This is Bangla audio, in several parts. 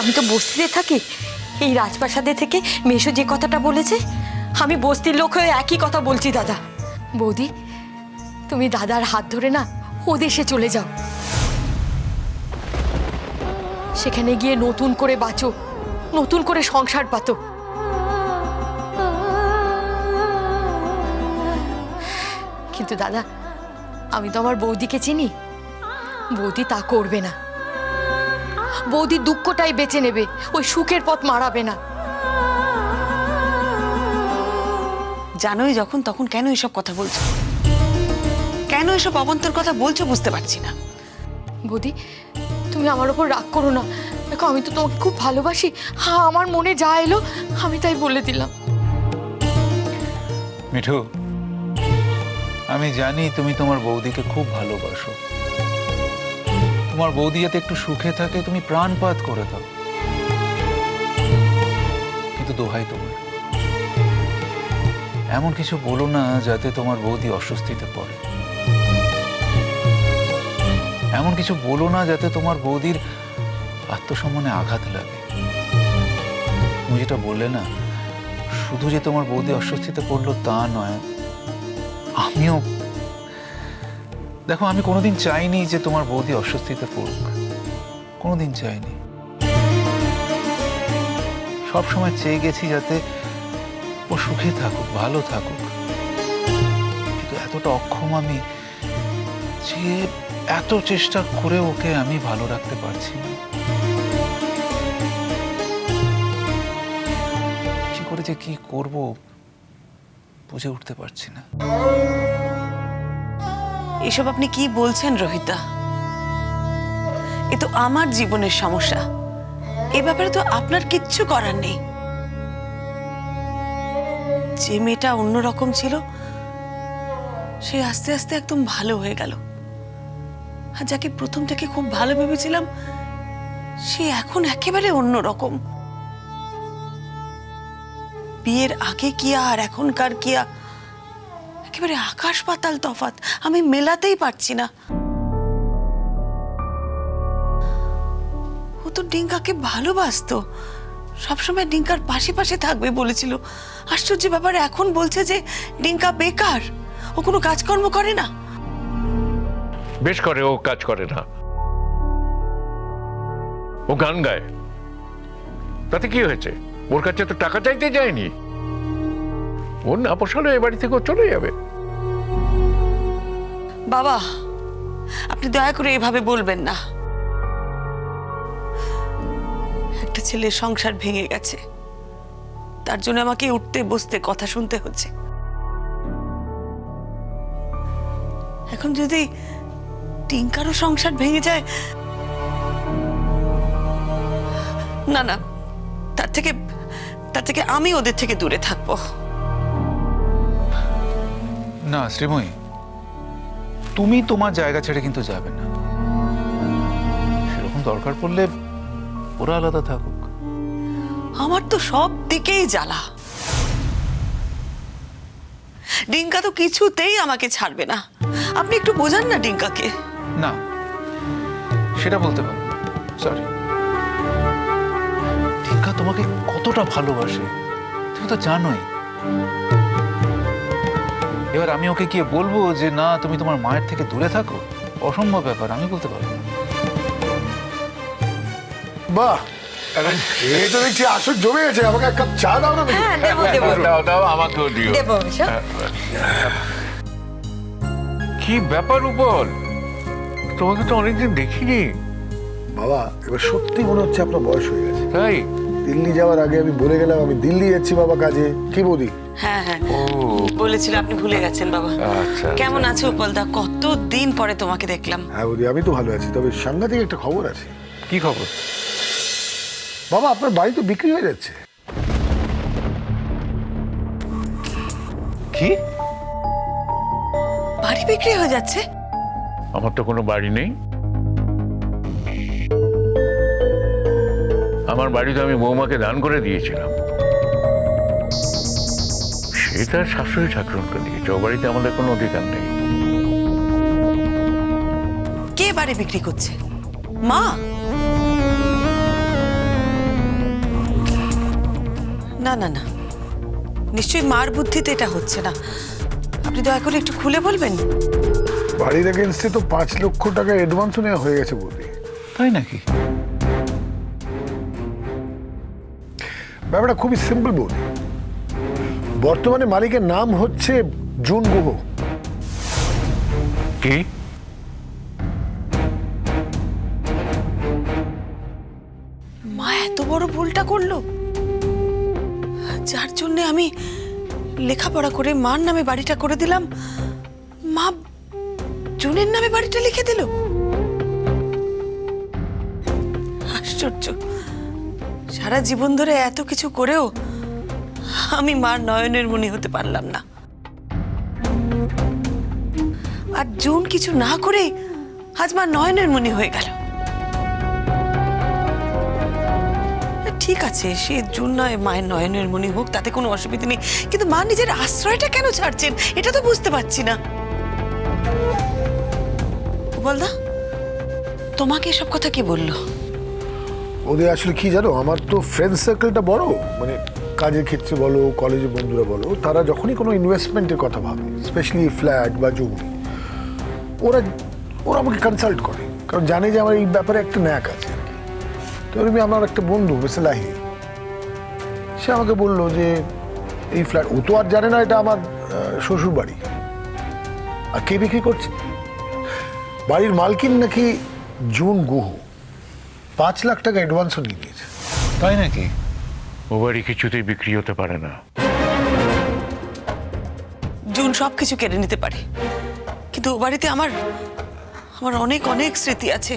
আমি তো বস্তিতে থাকি। এই রাজপ্রাসাদে থেকে মেশো যে কথাটা বলেছে, আমি বস্তির লোক হয়ে একই কথা বলছি, দাদা। বৌদি, তুমি দাদার হাত ধরে না ও দেশে চলে যাও। সেখানে গিয়ে নতুন করে বাঁচো, নতুন করে সংসার পাতো। কিন্তু দাদা, আমি তো আমার বৌদিকে চিনি। বৌদি তা করবে না। বৌদি দুঃখটাই বেঁচে নেবে। ওই সুখের পথ মারাবে না। জানোই যখন তখন কেন এসব কথা বলছো? কেন এসব অবন্তর কথা বলছো বুঝতে পারছি না। বৌদি তুমি আমার ওপর রাগ করো না। দেখো আমি তো তোমাকে খুব ভালোবাসি। হ্যাঁ আমার মনে যা এলো আমি তাই বলে দিলাম। মিঠু আমি জানি তুমি তোমার বৌদিকে খুব ভালোবাসো। তোমার বৌদি যাতে একটু সুখে থাকে, তুমি প্রাণপাত করে দাও। কিন্তু দোহাই তোমার। এমন কিছু বলো না যাতে তোমার বৌদি অস্বস্তিতে পড়ে। এমন কিছু বলো না যাতে তোমার বৌদির আত্মসম্মানে আঘাত লাগে। তুমি যেটা বললে না, শুধু যে তোমার বৌদি অস্বস্তিতে পড়ল তা নয়, আমিও দেখো, আমি কোনোদিন চাইনি যে তোমার বৌদি অস্বস্তিতে পড়ুক। কোনোদিন চাইনি। সব সময় চেয়ে গেছি যাতে ও সুখে থাকুক, ভালো থাকুক। কিন্তু এতটা অক্ষম আমি যে এত চেষ্টা করে ওকে আমি ভালো রাখতে পারছি না। কি করে যে কি করব বুঝে উঠতে পারছি না। এসব আপনি কি বলছেন, রোহিতা? এ তো আমার জীবনের সমস্যা। এ ব্যাপারে তো আপনার কিচ্ছু করার নেই। যে মেয়েটা অন্যরকম ছিল, সে আস্তে আস্তে একদম ভালো হয়ে গেল। আর যাকে প্রথম থেকে খুব ভালো ভেবেছিলাম, সে এখন একেবারে অন্যরকম। বিয়ের আগে কিয়া আর, এখনকার কিয়া একেবারে আকাশ পাতাল তফাত আমি মেলাতেই পারছি না। ও তো ডিঙ্কাকে ভালোবাসতো। সবসময় ডিঙ্কার পাশে পাশে থাকবে বলেছিল। আশ্চর্য ব্যাপার, এখন বলছে যে ডিঙ্কা বেকার। ও কোনো কাজকর্ম করে না। বেশ করে, ও কাজ করে না। ও গান গায়। তাতে কি হয়েছে? ওর কাছে তো টাকা চাইতে যায়নি। ওর না পোষালে এ বাড়ি থেকে চলে যাবে। বাবা, আপনি দয়া করে এভাবে বলবেন না। একটা ছেলের সংসার ভেঙে গেছে। তার জন্য আমাকে উঠতে, বসতে, কথা শুনতে হচ্ছে। এখন যদি টিঙ্কারও সংসার ভেঙে যায়, না না, তার থেকে তার থেকে আমি ওদের থেকে দূরে থাকব। না শ্রীময়ী তুমি তোমার জায়গা ছেড়ে কিন্তু যাবে না। সেরকম দরকার পড়লে ওরা আলাদা থাকুক। আমার তো সব দিকেই জ্বালা। ডিঙ্কা তো কিছুতেই আমাকে ছাড়বে না। আপনি একটু বোঝান না ডিঙ্কাকে। না সেটা বলতে পারব সরি ডিঙ্কা তোমাকে কতটা ভালোবাসে তুমি তো জানোই। এবার আমি ওকে গিয়ে বলব যে না তুমি তোমার মায়ের থেকে দূরে থাকো। অসম্ভব ব্যাপার আমি বলতে পারব না। বাহ! এই তো দেখছি আসর জমে গেছে আমাকে এক কাপ চা দাও না হ্যাঁ দেবো দেবো। দাও দাও আমাকেও দিও। দেবো কি ব্যাপার উপল তোমাকে তো অনেকদিন দেখিনি। বাবা এবার সত্যি মনে হচ্ছে আপনার বয়স হয়ে গেছে। তাই? দিল্লি যাওয়ার আগে আমি বলে গেলাম আমি দিল্লি যাচ্ছি বাবা কাজে। কি বৌদি? হ্যাঁ হ্যাঁ। বলেছিল আপনি ভুলে গেছেন বাবা। আচ্ছা কেমন আছো উপলদা কত দিন পরে তোমাকে দেখলাম। হ্যাঁ বৌদি আমি তো ভালো আছি তবে সাংঘাতিক একটা খবর আছে। কি খবর? বাবা আপনার বাড়ি তো বিক্রি হয়ে যাচ্ছে। কি? বাড়ি বিক্রি হয়ে যাচ্ছে? আমার তো কোনো বাড়ি নেই। আমার বাড়িতে আমি বৌমাকে দান করে দিয়েছিলাম। সেটা শাশুড়ি ঠাকুরনকে দিয়েছে ও বাড়িতে আমাদের কোনো অধিকার নেই। কে বাড়ি বিক্রি করছে? মা! না না না। নিশ্চয়ই মার বুদ্ধিতে এটা হচ্ছে না। আপনি দয়া করে একটু খুলে বলবেন? বাড়ির এগেনস্টে তো পাঁচ লক্ষ টাকা অ্যাডভান্সও নেওয়া হয়ে গেছে বৌদি। তাই নাকি? ব্যাপারটা খুবই সিম্পল বৌদি বর্তমানে মালিকের নাম হচ্ছে জুন গুহ। কি? মা এত বড় ভুলটা করল? যার জন্য আমি লেখাপড়া করে মার নামে বাড়িটা করে দিলাম মা জুনের নামে বাড়িটা লিখে দিল। আশ্চর্য। সারা জীবন ধরে এত কিছু করেও আমি মার নয়নের মনি হতে পারলাম না। আর জুন কিছু না করে আজ মা নয়নের মনি হয়ে গেল। ঠিক আছে, সে জুন নয়, মায়ের নয়নের মনি হোক, তাতে কোনো অসুবিধা নেই। কিন্তু মা নিজের আশ্রয়টা কেন ছাড়ছেন? এটা তো বুঝতে পারছি না। বলদা তোমাকে এসব কথা কি বলল? ওদের আসলে কি জানো? আমার তো ফ্রেন্ড সার্কেলটা বড়। মানে কাজের ক্ষেত্রে বলো কলেজের বন্ধুরা বলো, তারা যখনই কোনো ইনভেস্টমেন্টের কথা ভাবে স্পেশালি ফ্ল্যাট বা জমি, ওরা ওরা আমাকে কনসাল্ট করে। কারণ জানে যে আমার এই ব্যাপারে একটা ন্যাক আছে আর কি। তো এরকমই আমার একটা বন্ধু মিস্টার লাহি সে আমাকে বলল যে, এই ফ্ল্যাট ও তো আর জানে না এটা আমার শ্বশুর বাড়ি আর কে বিক্রি করছে? বাড়ির মালকিন নাকি জুন গুহ? পাঁচ লাখ টাকা অ্যাডভান্সও নিয়ে নিয়েছে। তাই নাকি? ও বাড়ি কিছুতেই বিক্রি হতে পারে না। জুন সব কিছু কেড়ে নিতে পারে। কিন্তু ও বাড়িতে আমার আমার অনেক অনেক স্মৃতি আছে।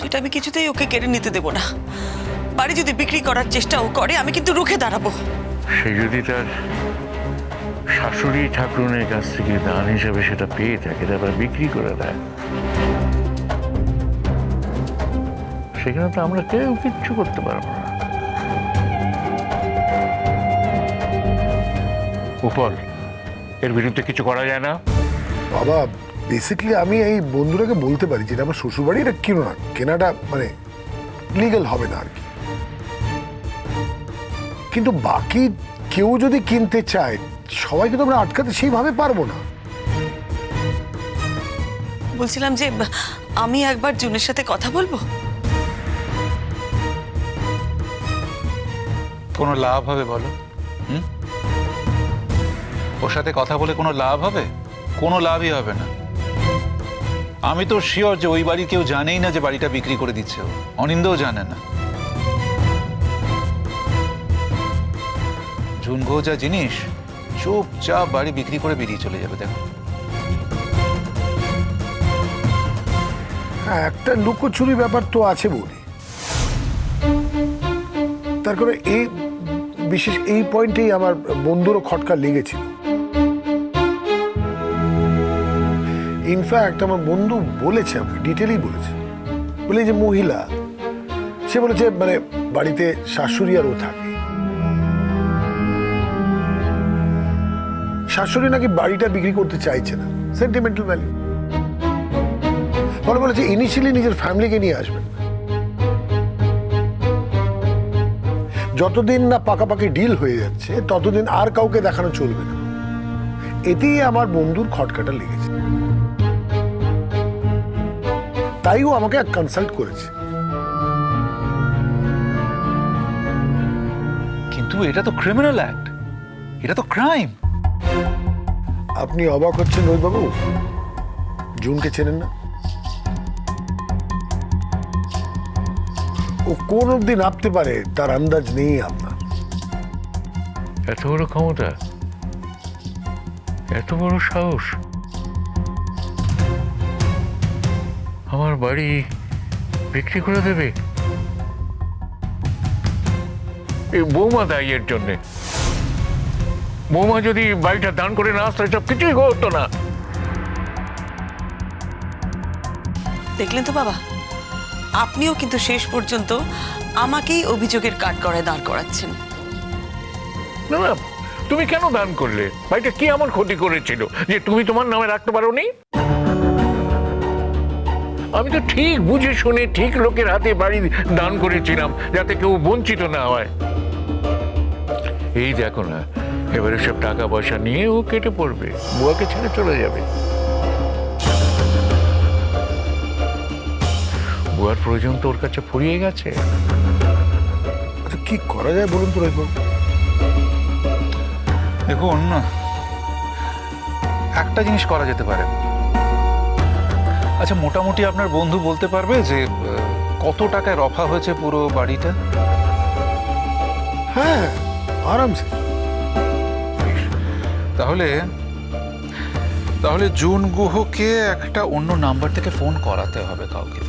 সেটা আমি কিছুতেই ওকে কেড়ে নিতে দেব না। বাড়ি যদি বিক্রি করার চেষ্টাও করে আমি কিন্তু রুখে দাঁড়াবো। সে যদি তার শাশুড়ি ঠাকুরনের কাছ থেকে দান হিসেবে সেটা পেয়ে থাকে তারপর বিক্রি করে দেয় সেখানে তো আমরা কেউ কিচ্ছু করতে পারব না। উপল এর বিরুদ্ধে কিছু করা যায় না। বাবা বেসিক্যালি আমি এই বন্ধুটাকে বলতে পারি যেটা আমার শ্বশুর বাড়ি এটা কিনো না? কেনাটা মানে লিগেল হবে না আর কি। কিন্তু বাকি কেউ যদি কিনতে চায় সবাইকে তো আমরা আটকাতে সেইভাবে পারব না। বলছিলাম যে আমি একবার জুনের সাথে কথা বলব? কোনো লাভ হবে বলো? হুম? ওর সাথে কথা বলে কোনো লাভ হবে? কোনো লাভই হবে না। আমি তো শিওর যে ওই বাড়ি কেউ জানেই না যে বাড়িটা বিক্রি করে দিচ্ছে ও। অনিন্দও জানে না। ঝুনঘো যা জিনিস চুপচাপ বাড়ি বিক্রি করে বেরিয়ে চলে যাবে, দেখো। হ্যাঁ একটা লুকোচুরি ব্যাপার তো আছে বলি তারপরে এই বিশেষ এই পয়েন্টেই আমার বন্ধুরও খটকা লেগেছিল। ইনফ্যাক্ট আমার বন্ধু বলেছে, আমাকে ডিটেলেই বলেছে। বলে যে মহিলা, সে বলেছে মানে বাড়িতে শাশুড়ি আর ও থাকে। শাশুড়ি নাকি বাড়িটা বিক্রি করতে চাইছে না সেন্টিমেন্টাল ভ্যালু বলেছে ইনিশিয়ালি নিজের ফ্যামিলিকে নিয়ে আসবেন। যতদিন না পাকাপাকি ডিল হয়ে যাচ্ছে ততদিন আর কাউকে দেখানো চলবে না। এতেই আমার বন্ধুর খটকাটা লেগেছে। তাইও আমাকে এক কনসাল্ট করেছে। কিন্তু এটা তো ক্রিমিনাল অ্যাক্ট এটা তো ক্রাইম আপনি অবাক হচ্ছেন রোহিতবাবু জুনকে চেনেন না? ও কোন অব্দি নামতে পারে তার আন্দাজ নেই আপনার এত বড় ক্ষমতা? এত বড় সাহস? আমার বাড়ি বিক্রি করে দেবে? এই বৌমা দায়ী এর জন্যে। বৌমা যদি বাড়িটা দান করে না আসতো এসব কিছুই হতো না। দেখলেন তো বাবা? আপনিও কিন্তু শেষ পর্যন্ত আমাকেই অভিযোগের কাঠ গড়ায় দাঁড় করাচ্ছেন। না না, তুমি কেন দান করলে? ভাইটা কি আমার ক্ষতি করেছিল যে তুমি তোমার নামে রাখতে পারো নি আমি তো ঠিক বুঝে শুনে ঠিক লোকের হাতে বাড়ি দান করেছিলাম, যাতে কেউ বঞ্চিত না হয়। এই দেখো না, এবারে সব টাকা পয়সা নিয়ে ও কেটে পড়বে, বুয়াকে ছেড়ে চলে যাবে। বুয়ার প্রয়োজন তো ওর কাছে ফুরিয়ে গেছে। আচ্ছা কি করা যায় বলুন তো রবিবাবু দেখুন একটা জিনিস করা যেতে পারে। আচ্ছা মোটামুটি আপনার বন্ধু বলতে পারবে যে কত টাকায় রফা হয়েছে পুরো বাড়িটা? হ্যাঁ আরামসে। তাহলে তাহলে জুন গুহকে একটা অন্য নাম্বার থেকে ফোন করাতে হবে কাউকে।